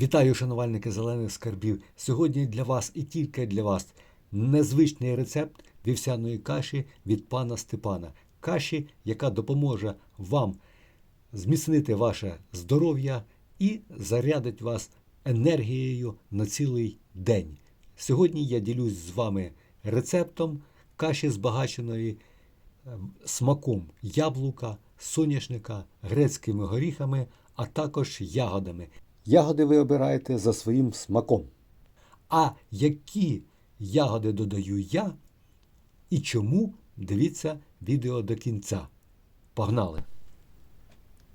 Вітаю, шанувальники зелених скарбів. Сьогодні для вас і тільки для вас незвичний рецепт вівсяної каші від пана Степана. Каші, яка допоможе вам зміцнити ваше здоров'я і зарядить вас енергією на цілий день. Сьогодні я ділюсь з вами рецептом каші збагаченої е, смаком яблука, соняшника, грецькими горіхами, а також ягодами. Ягоди ви обираєте за своїм смаком. А які ягоди додаю я і чому, дивіться відео до кінця. Погнали!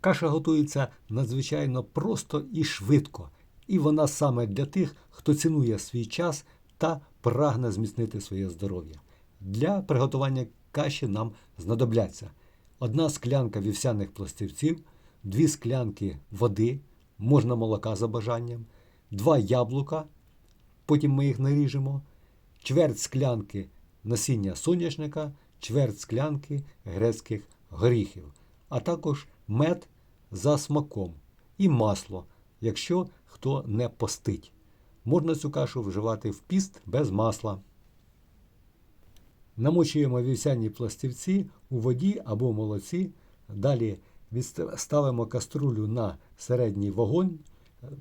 Каша готується надзвичайно просто і швидко, і вона саме для тих, хто цінує свій час та прагне зміцнити своє здоров'я. Для приготування каші нам знадобляться одна склянка вівсяних пластівців, дві склянки води, можна молока за бажанням, два яблука, потім ми їх наріжемо, чверть склянки насіння соняшника, чверть склянки грецьких горіхів, а також мед за смаком і масло, якщо хто не постить. Можна цю кашу вживати в піст без масла. Намочуємо вівсяні пластівці у воді або молоці. Далі ставимо каструлю на середній вогонь,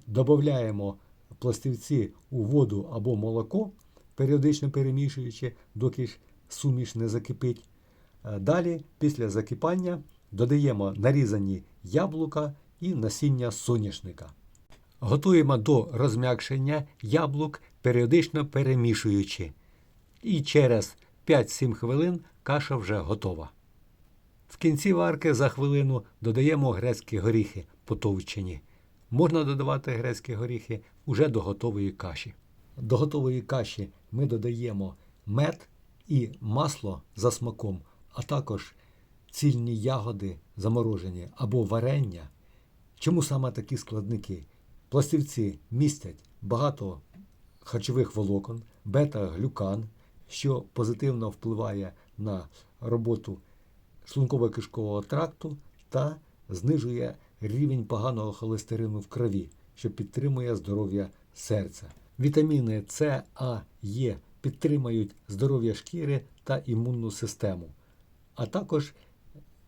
додаємо пластівці у воду або молоко, періодично перемішуючи, доки ж суміш не закипить. Е, Далі, після закипання, додаємо нарізані яблука і насіння соняшника. Готуємо до розм'якшення яблук, періодично перемішуючи. І через 5-7 хвилин каша вже готова. В кінці варки за хвилину додаємо грецькі горіхи потовчені. Можна додавати грецькі горіхи уже до готової каші. До готової каші ми додаємо мед і масло за смаком, а також цільні ягоди заморожені або варення. Чому саме такі складники? Пластівці містять багато харчових волокон, бета-глюкан, що позитивно впливає на роботу шлунково-кишкового тракту та знижує рівень поганого холестерину в крові, що підтримує здоров'я серця. Вітаміни С, А, Е підтримують здоров'я шкіри та імунну систему, а також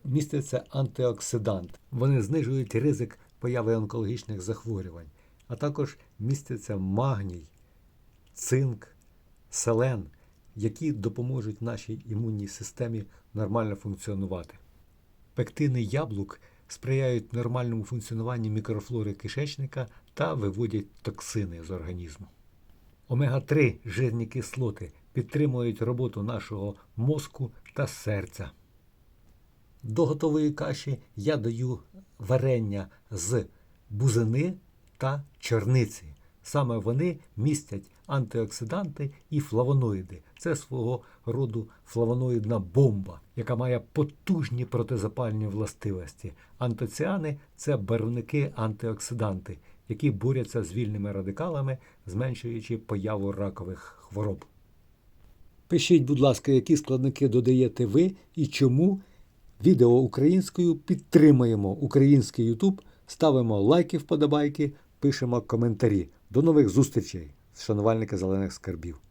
міститься антиоксидант. Вони знижують ризик появи онкологічних захворювань, а також міститься магній, цинк, селен, які допоможуть нашій імунній системі нормально функціонувати. Пектини яблук сприяють нормальному функціонуванню мікрофлори кишечника та виводять токсини з організму. Омега-3 жирні кислоти підтримують роботу нашого мозку та серця. До готової каші я даю варення з бузини та чорниці. Саме вони містять антиоксиданти і флавоноїди. Це свого роду флавоноїдна бомба, яка має потужні протизапальні властивості. Антоціани це барвники антиоксиданти, які борються з вільними радикалами, зменшуючи появу ракових хвороб. Пишіть, будь ласка, які складники додаєте ви і чому. Відео українською підтримуємо український YouTube, ставимо лайки, вподобайки, пишемо коментарі. До нових зустрічей, шанувальники зелених скарбів.